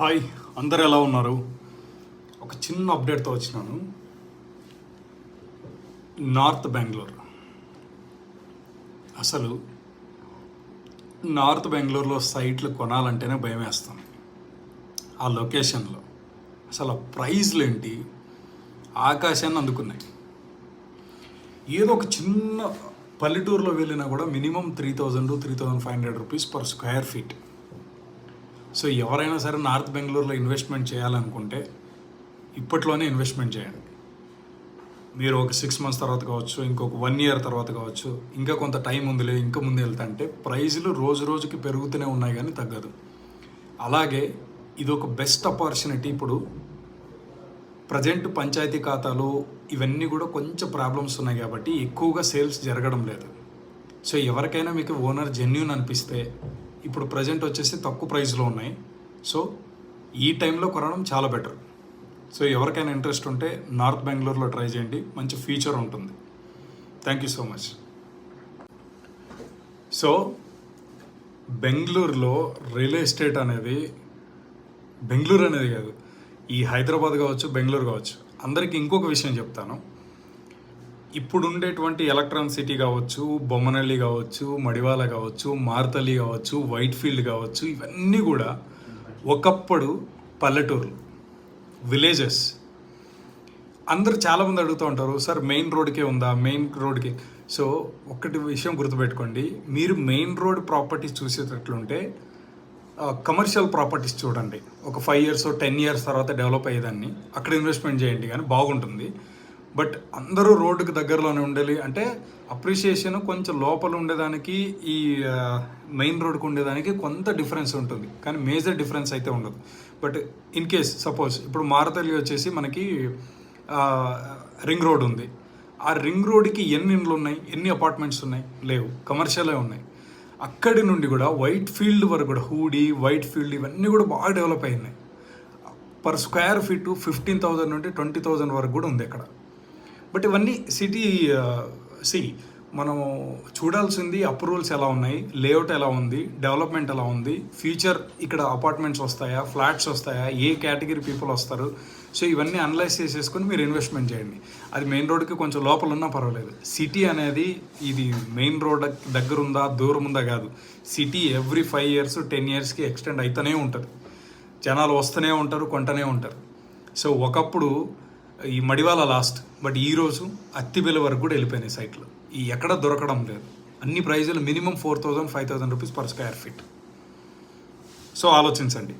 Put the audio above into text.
Hi అందరు ఎలా ఉన్నారు? ఒక చిన్న అప్డేట్తో వచ్చినాను. నార్త్ బెంగళూరు అసలు నార్త్ బెంగళూరులో సైట్లు కొనాలంటేనే భయం వేస్తాను ఆ లొకేషన్లో అసలు ఆ ప్రైజ్లు ఏంటి? ఆకాశాన్ని అందుకున్నాయి. ఏదో ఒక చిన్న పల్లెటూరులో వెళ్ళినా కూడా minimum three thousand three thousand five hundred rupees per square feet so ఎవరైనా సరే నార్త్ బెంగళూరులో ఇన్వెస్ట్మెంట్ చేయాలనుకుంటే ఇప్పట్లోనే ఇన్వెస్ట్మెంట్ చేయండి. మీరు ఒక సిక్స్ మంత్స్ తర్వాత కావచ్చు ఇంకొక వన్ ఇయర్ తర్వాత కావచ్చు ఇంకా కొంత టైం ఉందిలే ఇంకా ముందు వెళ్తా అంటే ప్రైజులు రోజు రోజుకి పెరుగుతూనే ఉన్నాయి కానీ తగ్గదు. అలాగే ఇది ఒక బెస్ట్ ఆపర్చునిటీ ఇప్పుడు ప్రజెంట్ పంచాయతీ ఖాతాలు ఇవన్నీ కూడా కొంచెం ప్రాబ్లమ్స్ ఉన్నాయి కాబట్టి ఎక్కువగా సేల్స్ జరగడం లేదు. సో ఎవరికైనా మీకు ఓనర్ జెన్యున్ అనిపిస్తే ఇప్పుడు ప్రజెంట్ వచ్చేసి తక్కువ ప్రైస్లో ఉన్నాయి. సో ఈ టైంలో కొనడం చాలా బెటర్ సో ఎవరికైనా ఇంట్రెస్ట్ ఉంటే నార్త్ బెంగళూరులో ట్రై చేయండి. మంచి ఫీచర్ ఉంటుంది. Thank you so much so బెంగళూరులో రియల్ ఎస్టేట్ అనేది బెంగళూరు అనేది కాదు. ఈ హైదరాబాద్ కావచ్చు బెంగళూరు కావచ్చు. అందరికీ ఇంకొక విషయం చెప్తాను. ఇప్పుడు ఉండేటువంటి ఎలక్ట్రాన్ సిటీ కావచ్చు బొమ్మనల్లి కావచ్చు మడివాల కావచ్చు మార్తలి కావచ్చు వైట్ ఫీల్డ్ కావచ్చు ఇవన్నీ కూడా ఒకప్పుడు పల్లెటూర్లు విలేజెస్. అందరు చాలామంది అడుగుతూ ఉంటారు సార్ మెయిన్ రోడ్కే ఉందా? మెయిన్ రోడ్కి. సో ఒకటి విషయం గుర్తుపెట్టుకోండి మీరు మెయిన్ రోడ్ ప్రాపర్టీస్ చూసేటట్లుంటే కమర్షియల్ ప్రాపర్టీస్ చూడండి. ఒక ఫైవ్ ఇయర్స్ టెన్ ఇయర్స్ తర్వాత డెవలప్ అయ్యేదాన్ని అక్కడ ఇన్వెస్ట్మెంట్ చేయండి కానీ బాగుంటుంది. బట్ అందరూ రోడ్డుకి దగ్గరలోనే ఉండాలి. అంటే అప్రిషియేషన్ కొంచెం లోపల ఉండేదానికి ఈ మెయిన్ రోడ్కి ఉండేదానికి కొంత డిఫరెన్స్ ఉంటుంది. కానీ మేజర్ డిఫరెన్స్ అయితే ఉండదు. బట్ ఇన్ కేస్ సపోజ్ ఇప్పుడు మారతల్లి వచ్చేసి మనకి రింగ్ రోడ్ ఉంది. ఆ రింగ్ రోడ్కి ఎన్ని ఇండ్లు ఉన్నాయి? ఎన్ని అపార్ట్మెంట్స్ ఉన్నాయి? లేవు. కమర్షియలే ఉన్నాయి. అక్కడి నుండి కూడా వైట్ ఫీల్డ్ వరకు కూడా హూడీ వైట్ ఫీల్డ్ ఇవన్నీ కూడా బాగా డెవలప్ అయినాయి. Per square feet fifteen thousand నుండి ట్వంటీ థౌజండ్ వరకు కూడా ఉంది అక్కడ. బట్ ఇవన్నీ సిటీ సి మనము చూడాల్సింది అప్రూవల్స్ ఎలా ఉన్నాయి లేఅవుట్ ఎలా ఉంది డెవలప్మెంట్ ఎలా ఉంది ఫ్యూచర్ ఇక్కడ అపార్ట్మెంట్స్ వస్తాయా ఫ్లాట్స్ వస్తాయా ఏ కేటగిరీ పీపుల్ వస్తారు. సో ఇవన్నీ అనలైజ్ చేసేసుకొని మీరు ఇన్వెస్ట్మెంట్ చేయండి. అది మెయిన్ రోడ్కి కొంచెం లోపల ఉన్నా పర్వాలేదు. సిటీ అనేది ఇది మెయిన్ రోడ్ దగ్గర ఉందా దూరం ఉందా కాదు. City every five years ten ఇయర్స్కి ఎక్స్టెండ్ అవుతూనే ఉంటుంది. జనాలు వస్తూనే ఉంటారు కొంటనే ఉంటారు. సో ఒకప్పుడు ఈ మడివాల లాస్ట్ బట్ ఈరోజు అత్తిబెల వరకు కూడా వెళ్ళిపోయినాయి సైట్లు. ఈ ఎక్కడ దొరకడం లేదు. అన్ని ప్రైజులు minimum four thousand five thousand rupees per square feet. So ఆలోచించండి.